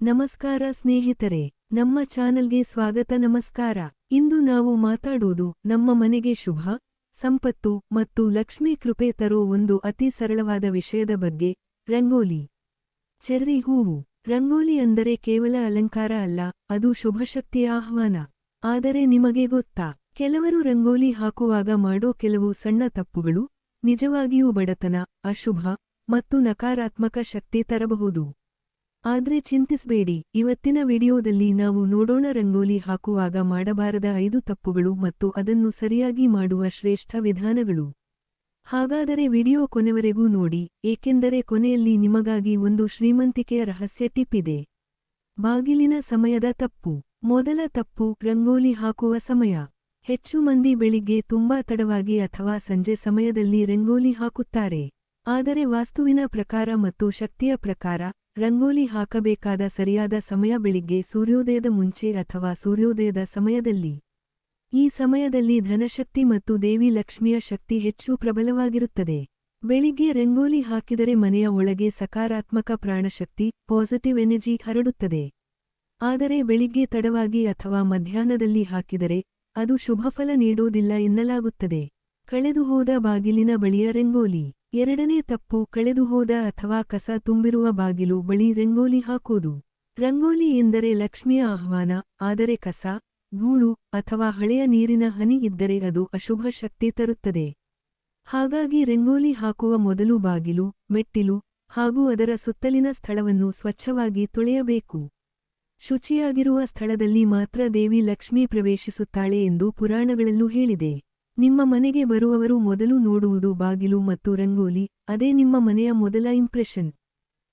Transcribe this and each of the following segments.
ನಮಸ್ಕಾರ ಸ್ನೇಹಿತರೆ, ನಮ್ಮ ಚಾನಲ್ಗೆ ಸ್ವಾಗತ ನಮಸ್ಕಾರ. ಇಂದು ನಾವು ಮಾತಾಡೋದು ನಮ್ಮ ಮನೆಗೆ ಶುಭ, ಸಂಪತ್ತು ಮತ್ತು ಲಕ್ಷ್ಮೀ ಕೃಪೆ ತರೋ ಒಂದು ಅತಿ ಸರಳವಾದ ವಿಷಯದ ಬಗ್ಗೆ, ರಂಗೋಲಿ. ಚೆರ್ರಿ ಹೂವು. ರಂಗೋಲಿ ಅಂದರೆ ಕೇವಲ ಅಲಂಕಾರ ಅಲ್ಲ, ಅದು ಶುಭಶಕ್ತಿಯ ಆಹ್ವಾನ. ಆದರೆ ನಿಮಗೆ ಗೊತ್ತಾ, ಕೆಲವರು ರಂಗೋಲಿ ಹಾಕುವಾಗ ಮಾಡೋ ಕೆಲವು ಸಣ್ಣ ತಪ್ಪುಗಳು ನಿಜವಾಗಿಯೂ ಬಡತನ, ಅಶುಭ ಮತ್ತು ನಕಾರಾತ್ಮಕ ಶಕ್ತಿ ತರಬಹುದು. ಆದ್ರೆ ಚಿಂತಿಸಬೇಡಿ, ಇವತ್ತಿನ ವಿಡಿಯೋದಲ್ಲಿ ನಾವು ನೋಡೋಣ ರಂಗೋಲಿ ಹಾಕುವಾಗ ಮಾಡಬಾರದ ಐದು ತಪ್ಪುಗಳು ಮತ್ತು ಅದನ್ನು ಸರಿಯಾಗಿ ಮಾಡುವ ಶ್ರೇಷ್ಠ ವಿಧಾನಗಳು. ಹಾಗಾದರೆ ವಿಡಿಯೋ ಕೊನೆವರೆಗೂ ನೋಡಿ, ಏಕೆಂದರೆ ಕೊನೆಯಲ್ಲಿ ನಿಮಗಾಗಿ ಒಂದು ಶ್ರೀಮಂತಿಕೆಯ ರಹಸ್ಯ ಟಿಪ್ ಇದೆ. ಬಾಗಿಲಿನ ಸಮಯದ ತಪ್ಪು. ಮೊದಲ ತಪ್ಪು, ರಂಗೋಲಿ ಹಾಕುವ ಸಮಯ. ಹೆಚ್ಚು ಮಂದಿ ಬೆಳಿಗ್ಗೆ ತುಂಬಾ ತಡವಾಗಿ ಅಥವಾ ಸಂಜೆ ಸಮಯದಲ್ಲಿ ರಂಗೋಲಿ ಹಾಕುತ್ತಾರೆ. ಆದರೆ ವಾಸ್ತುವಿನ ಪ್ರಕಾರ ಮತ್ತು ಶಕ್ತಿಯ ಪ್ರಕಾರ ರಂಗೋಲಿ ಹಾಕಬೇಕಾದ ಸರಿಯಾದ ಸಮಯ ಬೆಳಿಗ್ಗೆ ಸೂರ್ಯೋದಯದ ಮುಂಚೆ ಅಥವಾ ಸೂರ್ಯೋದಯದ ಸಮಯದಲ್ಲಿ. ಈ ಸಮಯದಲ್ಲಿ ಧನಶಕ್ತಿ ಮತ್ತು ದೇವಿ ಲಕ್ಷ್ಮಿಯ ಶಕ್ತಿ ಹೆಚ್ಚು ಪ್ರಬಲವಾಗಿರುತ್ತದೆ. ಬೆಳಿಗ್ಗೆ ರಂಗೋಲಿ ಹಾಕಿದರೆ ಮನೆಯ ಒಳಗೆ ಸಕಾರಾತ್ಮಕ ಪ್ರಾಣಶಕ್ತಿ ಪಾಸಿಟಿವ್ ಎನರ್ಜಿ ಹರಡುತ್ತದೆ. ಆದರೆ ಬೆಳಿಗ್ಗೆ ತಡವಾಗಿ ಅಥವಾ ಮಧ್ಯಾಹ್ನದಲ್ಲಿ ಹಾಕಿದರೆ ಅದು ಶುಭಫಲ ನೀಡೋದಿಲ್ಲ ಎನ್ನಲಾಗುತ್ತದೆ. ಕಳೆದುಹೋದ ಬಾಗಿಲಿನ ಬಳಿಯ ರಂಗೋಲಿ. ಎರಡನೇ ತಪ್ಪು ಕಳೆದುಹೋದ ಅಥವಾ ಕಸ ತುಂಬಿರುವ ಬಾಗಿಲು ಬಳಿ ರಂಗೋಲಿ ಹಾಕೋದು. ರಂಗೋಲಿ ಎಂದರೆ ಲಕ್ಷ್ಮಿಯ ಆಹ್ವಾನ, ಆದರೆ ಕಸ, ಗೂಳು ಅಥವಾ ಹಳೆಯ ನೀರಿನ ಹನಿ ಇದ್ದರೆ ಅದು ಅಶುಭ ಶಕ್ತಿ ತರುತ್ತದೆ. ಹಾಗಾಗಿ ರಂಗೋಲಿ ಹಾಕುವ ಮೊದಲು ಬಾಗಿಲು, ಮೆಟ್ಟಿಲು ಹಾಗೂ ಅದರ ಸುತ್ತಲಿನ ಸ್ಥಳವನ್ನು ಸ್ವಚ್ಛವಾಗಿ ತೊಳೆಯಬೇಕು. ಶುಚಿಯಾಗಿರುವ ಸ್ಥಳದಲ್ಲಿ ಮಾತ್ರ ದೇವಿ ಲಕ್ಷ್ಮೀ ಪ್ರವೇಶಿಸುತ್ತಾಳೆ ಎಂದು ಪುರಾಣಗಳಲ್ಲೂ ಹೇಳಿದೆ. ನಿಮ್ಮ ಮನೆಗೆ ಬರುವವರು ಮೊದಲು ನೋಡುವುದು ಬಾಗಿಲು ಮತ್ತು ರಂಗೋಲಿ, ಅದೇ ನಿಮ್ಮ ಮನೆಯ ಮೊದಲ ಇಂಪ್ರೆಷನ್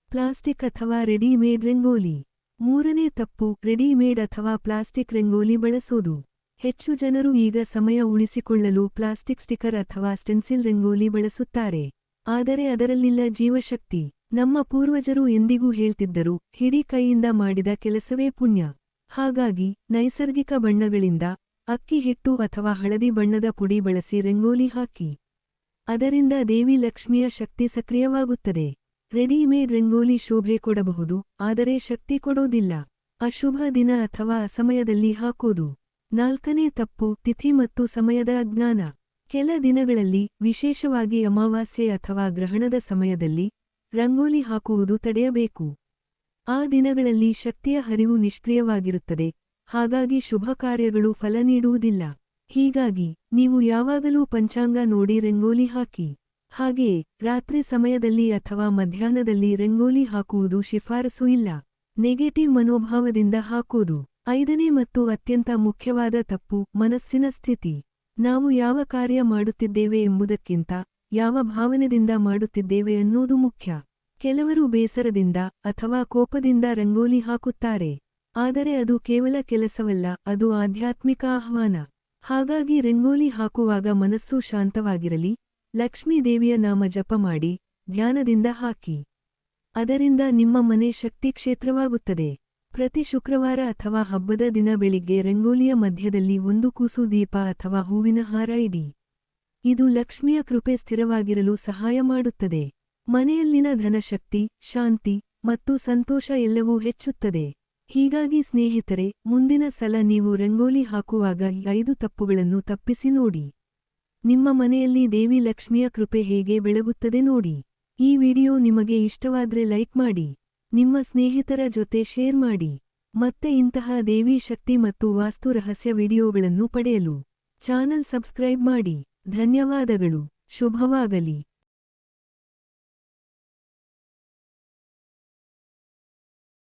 ಪ್ಲಾಸ್ಟಿಕ್ ಅಥವಾ ರೆಡಿಮೇಡ್ ರಂಗೋಲಿ. ಮೂರನೇ ತಪ್ಪು ರೆಡಿಮೇಡ್ ಅಥವಾ ಪ್ಲಾಸ್ಟಿಕ್ ರಂಗೋಲಿ ಬಳಸೋದು. ಹೆಚ್ಚು ಜನರು ಈಗ ಸಮಯ ಉಳಿಸಿಕೊಳ್ಳಲು ಪ್ಲಾಸ್ಟಿಕ್ ಸ್ಟಿಕರ್ ಅಥವಾ ಸ್ಟೆನ್ಸಿಲ್ ರಂಗೋಲಿ ಬಳಸುತ್ತಾರೆ. ಆದರೆ ಅದರಲ್ಲಿಲ್ಲ ಜೀವಶಕ್ತಿ. ನಮ್ಮ ಪೂರ್ವಜರು ಎಂದಿಗೂ ಹೇಳ್ತಿದ್ದರು, ಹಿಡಿ ಕೈಯಿಂದ ಮಾಡಿದ ಕೆಲಸವೇ ಪುಣ್ಯ. ಹಾಗಾಗಿ, ನೈಸರ್ಗಿಕ ಬಣ್ಣಗಳಿಂದ ಅಕ್ಕಿ ಹಿಟ್ಟು ಅಥವಾ ಹಳದಿ ಬಣ್ಣದ ಪುಡಿ ಬಳಸಿ ರಂಗೋಲಿ ಹಾಕಿ. ಅದರಿಂದ ದೇವಿ ಲಕ್ಷ್ಮಿಯ ಶಕ್ತಿ ಸಕ್ರಿಯವಾಗುತ್ತದೆ. ರೆಡಿಮೇಡ್ ರಂಗೋಲಿ ಶೋಭೆ ಕೊಡಬಹುದು, ಆದರೆ ಶಕ್ತಿ ಕೊಡೋದಿಲ್ಲ. ಅಶುಭ ದಿನ ಅಥವಾ ಅಸಮಯದಲ್ಲಿ ಹಾಕೋದು. ನಾಲ್ಕನೇ ತಪ್ಪು, ತಿಥಿ ಮತ್ತು ಸಮಯದ ಅಜ್ಞಾನ. ಕೆಲ ದಿನಗಳಲ್ಲಿ, ವಿಶೇಷವಾಗಿ ಅಮಾವಾಸ್ಯೆ ಅಥವಾ ಗ್ರಹಣದ ಸಮಯದಲ್ಲಿ, ರಂಗೋಲಿ ಹಾಕುವುದು ತಡೆಯಬೇಕು. ಆ ದಿನಗಳಲ್ಲಿ ಶಕ್ತಿಯ ಹರಿವು ನಿಷ್ಕ್ರಿಯವಾಗಿರುತ್ತದೆ. ಹಾಗಾಗಿ ಶುಭ ಕಾರ್ಯಗಳು ಫಲ ನೀಡುವುದಿಲ್ಲ. ಹೀಗಾಗಿ, ನೀವು ಯಾವಾಗಲೂ ಪಂಚಾಂಗ ನೋಡಿ ರಂಗೋಲಿ ಹಾಕಿ. ಹಾಗೆಯೇ, ರಾತ್ರಿ ಸಮಯದಲ್ಲಿ ಅಥವಾ ಮಧ್ಯಾಹ್ನದಲ್ಲಿ ರಂಗೋಲಿ ಹಾಕುವುದು ಶಿಫಾರಸು ಇಲ್ಲ. ನೆಗೆಟಿವ್ ಮನೋಭಾವದಿಂದ ಹಾಕೋದು ಐದನೇ ಮತ್ತು ಅತ್ಯಂತ ಮುಖ್ಯವಾದ ತಪ್ಪು ಮನಸ್ಸಿನ ಸ್ಥಿತಿ. ನಾವು ಯಾವ ಕಾರ್ಯ ಮಾಡುತ್ತಿದ್ದೇವೆ ಎಂಬುದಕ್ಕಿಂತ, ಯಾವ ಭಾವನೆದಿಂದ ಮಾಡುತ್ತಿದ್ದೇವೆ ಅನ್ನೋದು ಮುಖ್ಯ. ಕೆಲವರು ಬೇಸರದಿಂದ ಅಥವಾ ಕೋಪದಿಂದ ರಂಗೋಲಿ ಹಾಕುತ್ತಾರೆ. ಆದರೆ ಅದು ಕೇವಲ ಕೆಲಸವಲ್ಲ, ಅದು ಆಧ್ಯಾತ್ಮಿಕ ಆಹ್ವಾನ. ಹಾಗಾಗಿ ರಂಗೋಲಿ ಹಾಕುವಾಗ ಮನಸ್ಸು ಶಾಂತವಾಗಿರಲಿ, ಲಕ್ಷ್ಮೀ ದೇವಿಯ ನಾಮ ಜಪ ಮಾಡಿ, ಧ್ಯಾನದಿಂದ ಹಾಕಿ. ಅದರಿಂದ ನಿಮ್ಮ ಮನೆ ಶಕ್ತಿ ಕ್ಷೇತ್ರವಾಗುತ್ತದೆ. ಪ್ರತಿ ಶುಕ್ರವಾರ ಅಥವಾ ಹಬ್ಬದ ದಿನ ಬೆಳಿಗ್ಗೆ ರಂಗೋಲಿಯ ಮಧ್ಯದಲ್ಲಿ ಒಂದು ಕೂಸು ದೀಪ ಅಥವಾ ಹೂವಿನ ಹಾರ ಇಡಿ. ಇದು ಲಕ್ಷ್ಮಿಯ ಕೃಪೆ ಸ್ಥಿರವಾಗಿರಲು ಸಹಾಯ ಮಾಡುತ್ತದೆ. ಮನೆಯಲ್ಲಿನ ಧನಶಕ್ತಿ, ಶಾಂತಿ ಮತ್ತು ಸಂತೋಷ ಎಲ್ಲವೂ ಹೆಚ್ಚುತ್ತದೆ. ಹೀಗಾಗಿ ಸ್ನೇಹಿತರೆ, ಮುಂದಿನ ಸಲ ನೀವು ರಂಗೋಲಿ ಹಾಕುವಾಗ ಈ ಐದು ತಪ್ಪುಗಳನ್ನು ತಪ್ಪಿಸಿ ನೋಡಿ. ನಿಮ್ಮ ಮನೆಯಲ್ಲಿ ದೇವಿ ಲಕ್ಷ್ಮಿಯ ಕೃಪೆ ಹೇಗೆ ಬೆಳಗುತ್ತದೆ ನೋಡಿ. ಈ ವಿಡಿಯೋ ನಿಮಗೆ ಇಷ್ಟವಾದ್ರೆ ಲೈಕ್ ಮಾಡಿ. ನಿಮ್ಮ ಸ್ನೇಹಿತರ ಜೊತೆ ಶೇರ್ ಮಾಡಿ. ಮತ್ತೆ ಇಂತಹ ದೇವಿ ಶಕ್ತಿ ಮತ್ತು ವಾಸ್ತು ರಹಸ್ಯ ವಿಡಿಯೋಗಳನ್ನು ಪಡೆಯಲು ಚಾನಲ್ ಸಬ್ಸ್ಕ್ರೈಬ್ ಮಾಡಿ. ಧನ್ಯವಾದಗಳು. ಶುಭವಾಗಲಿ.